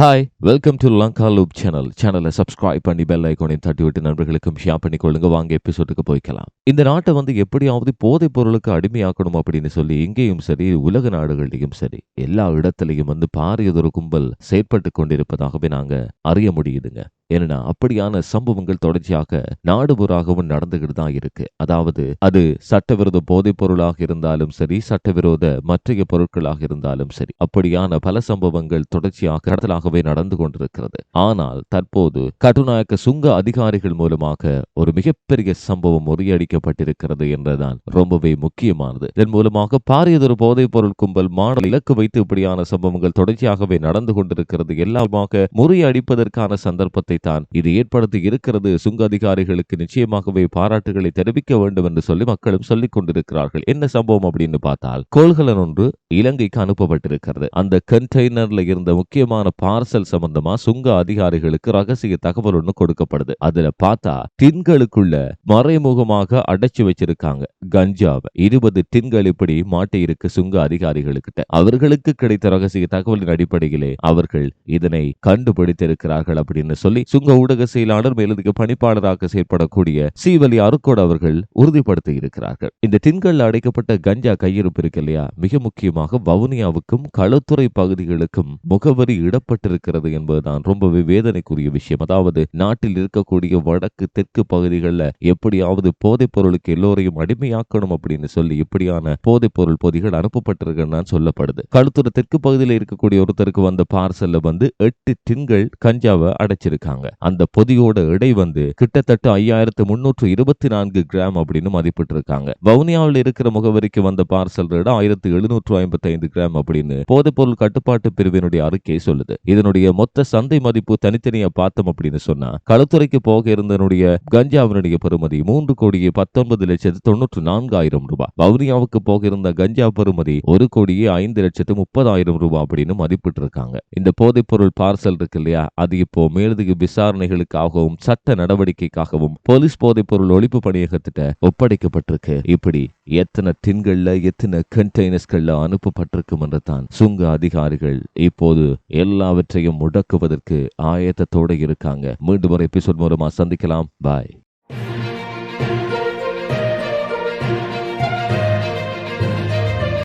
Hi welcome to Lanka loop channel சேனலை subscribe பண்ணி bell ஐக்கோனையும் தட்டி விட்டு நண்பர்களுக்கும் ஷேர் பண்ணி கொள்ளுங்க வாங்க எபிசோடுக்கு போய்க்கலாம். இந்த நாட்டை வந்து எப்படியாவது போதைப் பொருளுக்கு அடிமையாக்கணும் அப்படின்னு சொல்லி இங்கேயும் சரி உலக நாடுகளிலும் சரி எல்லா இடத்துலையும் வந்து பாரியதொரு கும்பல் செயற்பட்டு கொண்டிருப்பதாகவே நாங்க அறிய முடியுதுங்க. ஏன்னா அப்படியான சம்பவங்கள் தொடர்ச்சியாக நாடுபுறாகவும் நடந்துகிட்டு தான் இருக்கு. அதாவது அது சட்டவிரோத போதைப் பொருளாக இருந்தாலும் சரி சட்டவிரோத மற்றைய பொருட்களாக இருந்தாலும் சரி அப்படியான பல சம்பவங்கள் தொடர்ச்சியாக கடத்தலாகவே நடந்து கொண்டிருக்கிறது. ஆனால் தற்போது கட்டுநாயக்க சுங்க அதிகாரிகள் மூலமாக ஒரு மிகப்பெரிய சம்பவம் முறியடிக்கப்பட்டிருக்கிறது என்றுதான் ரொம்பவே முக்கியமானது. இதன் மூலமாக பாரியதொரு போதைப் பொருள் கும்பல் மாடல் இலக்கு வைத்து இப்படியான சம்பவங்கள் தொடர்ச்சியாகவே நடந்து கொண்டிருக்கிறது. எல்லாமாக முறியடிப்பதற்கான சந்தர்ப்பத்தை தான் இது ஏற்படுத்தி இருக்கிறது. சுங்க அதிகாரிகளுக்கு நிச்சயமாகவே பாராட்டுகளை தெரிவிக்க வேண்டும் என்று சொல்லி மக்களும் சொல்லிக் கொண்டிருக்கிறார்கள். என்ன சம்பவம் அப்படின்னு பார்த்தால் கோள்கலன் ஒன்று இலங்கைக்கு அனுப்பப்பட்டிருக்கிறது. அந்த கண்டெய்னர்ல இருந்த முக்கியமான பார்சல் சம்பந்தமா சுங்க அதிகாரிகளுக்கு ரகசிய தகவல் ஒண்ணு கொடுக்கப்படுது. அதுல பார்த்தா டின்களுக்குள்ள மறைமுகமாக அடைச்சு வச்சிருக்காங்க. கஞ்சாவை. இருபது டின்கள் இப்படி மாட்டி இருக்கு சுங்க அதிகாரிகளுக்கிட்ட. அவர்களுக்கு கிடைத்த ரகசிய தகவலின் அடிப்படையிலே அவர்கள் இதனை கண்டுபிடித்திருக்கிறார்கள் அப்படின்னு சொல்லி சுங்க ஊடக செயலாளர் மேலதிக பணிப்பாளராக செயற்படக்கூடிய சீவலி அருக்கோடு அவர்கள் உறுதிப்படுத்தி இருக்கிறார்கள். இந்த டின்கள் அடைக்கப்பட்ட கஞ்சா கையிருப்பு இருக்கு இல்லையா? மிக முக்கியமாக வவுனியாவுக்கும் களுத்துறை பகுதிகளுக்கும் முகவரி இடப்பட்டிருக்கிறது என்பதுதான் ரொம்பவே வேதனைக்குரிய விஷயம். அதாவது நாட்டில் இருக்கக்கூடிய வடக்கு தெற்கு பகுதிகளில் எப்படியாவது போதைப் பொருளுக்கு எல்லோரையும் அடிமையாக்கணும் அப்படின்னு சொல்லி இப்படியான போதைப் பொருள் பொதிகள் அனுப்பப்பட்டிருக்குன்னு சொல்லப்படுது. களத்துறை தெற்கு பகுதியில் இருக்கக்கூடிய ஒருத்தருக்கு வந்த பார்சல்ல வந்து எட்டு டின்கள் கஞ்சாவை அடைச்சிருக்காங்க. அந்த பொதியோட எடை வந்து கிட்டத்தட்ட ஐயாயிரத்து முன்னூற்று இருபத்தி நான்கு கிராம் அப்படின்னு மதிப்பிட்டு இருக்காங்க வவுனியாவில் இருக்கிற முகவரிக்கு வந்த பார்சல் ரேட் ஆயிரத்து எழுநூற்று ஐம்பத்தி ஐந்து கிராம் அப்படின்னு போதைப்பொருள் கட்டுப்பாட்டு பிரிவினுடைய அறிக்கை சொல்லுது. இதனுடைய மொத்த சந்தை மதிப்பு தனித்தனியா பார்த்தோம் அப்படின்னு சொன்னா களத்துறைக்கு போக இருந்தனுடைய கஞ்சாவினுடைய பெறுமதி மூன்று கோடியே பத்தொன்பது லட்சத்து தொண்ணூற்று நான்காயிரம் ரூபாய் வவுனியாவுக்கு போக இருந்த கஞ்சா பெறுமதி ஒரு கோடியே ஐந்து லட்சத்து முப்பதாயிரம் ரூபாய் அப்படின்னு மதிப்பிட்டு இருக்காங்க இந்த போதைப்பொருள் பார்சல் இருக்கு இல்லையா? அது இப்போ மேலதிக விசாரணைகளுக்காகவும் சட்ட நடவடிக்கைக்காகவும் போலீஸ் போதைப் பொருள் ஒழிப்பு பணியகத்திட்ட ஒப்படைக்கப்பட்டிருக்கு. இப்படி எத்தனை டின்கள்ல எத்தனை கண்டெய்னர்ஸ்கள்ல அனுப்பப்பட்டிருக்கும் என்று தான் சுங்க அதிகாரிகள் இப்போது எல்லாவற்றையும் முடக்குவதற்கு ஆயத்தத்தோட இருக்காங்க. மீண்டும் ஒரு எபிசோட் மூலமா சந்திக்கலாம். பாய்